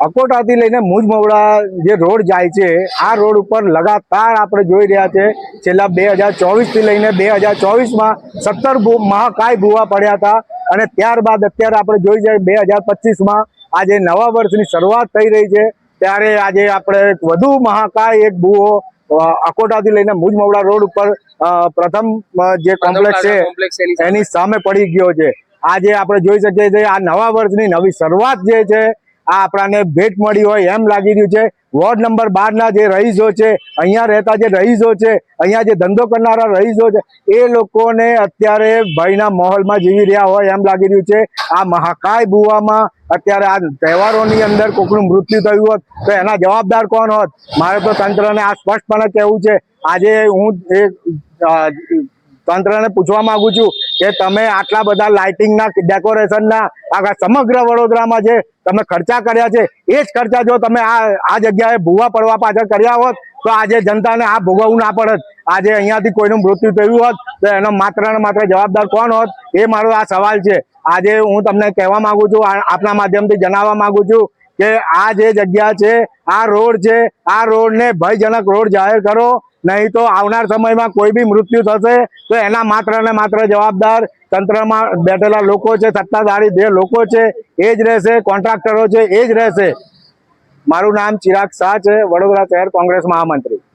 અકોટાથી લઈને મુજમવડા જે રોડ જાય છે આ રોડ ઉપર લગાતાર આપણે જોઈ રહ્યા છે છેલ્લા બે હજાર ચોવીસથી લઈને બે હજાર ચોવીસમાં સત્તર મહાકાય ભૂવા પડ્યા હતા અને ત્યારબાદ અત્યારે આપણે જોઈ જાય બે હજાર પચીસમાં આજે નવા વર્ષની શરૂઆત થઈ રહી છે ત્યારે આજે આપણે વધુ મહાકાય એક ભૂવો અકોટાથી લઈને મુજમવડા રોડ ઉપર પ્રથમ જે કોમ્પ્લેક્સ છે. એની સામે પડી ગયો છે આજે આપણે જોઈ શકીએ છીએ આ નવા વર્ષની નવી શરૂઆત જે છે, આ આપણાને ભેટ મળી હોય એમ લાગી રહ્યું છે. વોર્ડ નંબર બારના જે રહીશો છે, અહીંયા રહેતા જે રહીશો છે, અહીંયા જે ધંધો કરનારા રહીશો છે, એ લોકોને અત્યારે ભયના માહોલમાં જીવી રહ્યા હોય એમ લાગી રહ્યું છે. આ મહાકાય બુવામાં અત્યારે આ તહેવારોની અંદર કોકનું મૃત્યુ થયું હોત, તો એના જવાબદાર કોણ હોત? મારે તો તંત્રને આ સ્પષ્ટપણે કહેવું છે. આજે હું એ તંત્રને પૂછવા માંગુ છું કે તમે આટલા બધા લાઇટિંગના ડેકોરેશનના આખા સમગ્ર વડોદરામાં જે તમે ખર્ચા કર્યા છે, એ જ ખર્ચા જો તમે આ આ જગ્યાએ ભૂવા પડવા પાછળ કર્યા હોત, તો આજે જનતાને આ ભોગવવું ના પડત. આજે અહીંયાથી કોઈનું મૃત્યુ થયું હોત, તો એનો માત્ર ને માત્ર જવાબદાર કોણ હોત? એ મારો આ સવાલ છે. આજે હું તમને કહેવા માંગુ છું આપના માધ્યમથી જણાવવા માંગુ છું કે આ જે જગ્યા છે, આ રોડ છે, આ રોડને ભયજનક રોડ જાહેર કરો. નહીં તો આવનાર સમયમાં કોઈ બી મૃત્યુ થશે તો એના માત્ર ને માત્ર જવાબદાર તંત્રમાં બેઠેલા લોકો છે, સત્તાધારી જે લોકો છે, એ જ રહેશે, કોન્ટ્રાક્ટરો છે, એ જ રહેશે. મારું નામ ચિરાગ શાહ છે, વડોદરા શહેર કોંગ્રેસ મહામંત્રી.